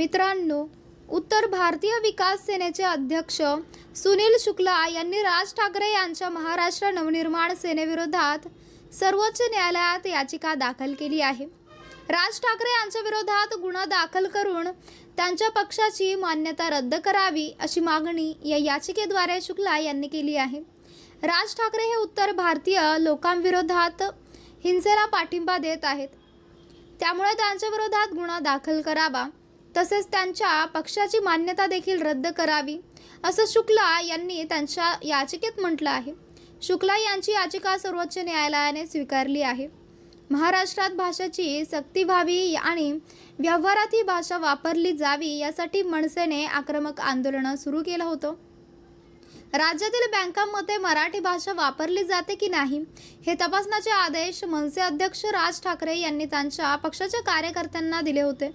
मित्रांनो उत्तर भारतीय विकास सेनेचे अध्यक्ष सुनील शुक्ला यांनी राज ठाकरे यांच्या महाराष्ट्र नवनिर्माण सेनेविरोधात सर्वोच्च न्यायालयात याचिका दाखल केली आहे. राज ठाकरे यांच्या विरोधात गुन्हा दाखल करून त्यांच्या पक्षाची मान्यता रद्द करावी अशी मागणी या याचिकेद्वारे शुक्ला यांनी केली आहे. राज ठाकरे हे उत्तर भारतीय लोकांविरोधात हिंसेला पाठिंबा देत आहेत. त्यामुळे त्यांच्या विरोधात गुन्हा दाखल करावा. तसेच त्यांच्या पक्षाची मान्यता देखील रद्द करावी असं शुक्ला यांनी त्यांच्या याचिकेत म्हटलं आहे. शुक्ला यांची याचिका सर्वोच्च न्यायालयाने स्वीकारली आहे. महाराष्ट्रात भाषेची सक्ती व्हावी आणि व्यवहारात ही भाषा वापरली जावी यासाठी मनसेने आक्रमक आंदोलनं सुरू केलं होतं. राज्यातील बँकांमध्ये मराठी भाषा वापरली जाते की नाही हे तपासण्याचे आदेश मनसे अध्यक्ष राज ठाकरे यांनी त्यांच्या पक्षाच्या कार्यकर्त्यांना दिले होते.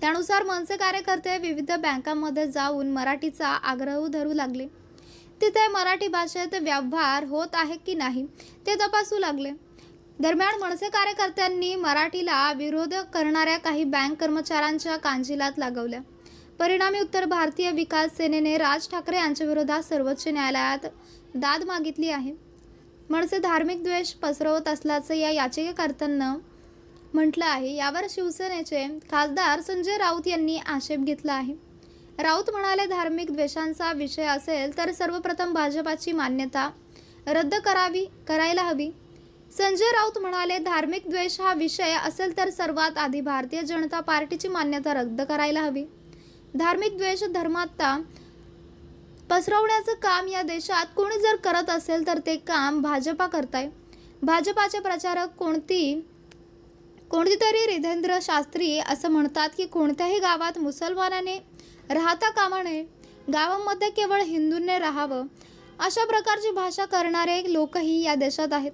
त्यानुसार मनसे कार्यकर्ते विविध बँकांमध्ये जाऊन मराठीचा आग्रह धरू लागले. तिथे मराठी भाषेत व्यवहार होत आहे की नाही ते तपासू लागले. दरम्यान मनसे कार्यकर्त्यांनी मराठीला विरोध करणाऱ्या काही बँक कर्मचाऱ्यांच्या कांजिलात लागवल्या. परिणामी उत्तर भारतीय विकास सेनेने राज ठाकरे यांच्या विरोधात सर्वोच्च न्यायालयात दाद मागितली आहे. मनसे धार्मिक द्वेष पसरवत असल्याचं या याचिकेकर्त्यांना म्हटलं आहे यावर शिवसेनेचे खासदार संजय राऊत यांनी आक्षेप घेतला आहे. राऊत म्हणाले धार्मिक द्वेषांचा विषय असेल तर सर्वप्रथम भाजपाची मान्यता रद्द करावी करायला हवी. संजय राऊत म्हणाले धार्मिक द्वेष हा विषय असेल तर सर्वात आधी भारतीय जनता पार्टीची मान्यता रद्द करायला हवी. धार्मिक द्वेष धर्मात्ता पसरवण्याचं काम या देशात कोणी जर करत असेल तर ते काम भाजपा करताय. भाजपाचे प्रचारक कोणती कोणतीतरी रिधेंद्र शास्त्री असं म्हणतात की कोणत्याही गावात मुसलमानाने राहता कामा नये. गावामध्ये केवळ हिंदूंनी राहावं. अशा प्रकारची भाषा करणारे लोकही या देशात आहेत.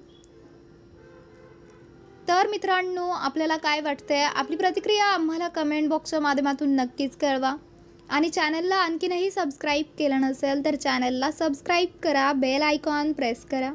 तर मित्रांनो आपल्याला काय वाटतंय? आपली प्रतिक्रिया आम्हाला कमेंट बॉक्सच्या माध्यमातून नक्कीच कळवा. आणि चॅनलला आणखीनही सबस्क्राईब केलं नसेल तर चॅनलला सबस्क्राईब करा. बेल आयकॉन प्रेस करा.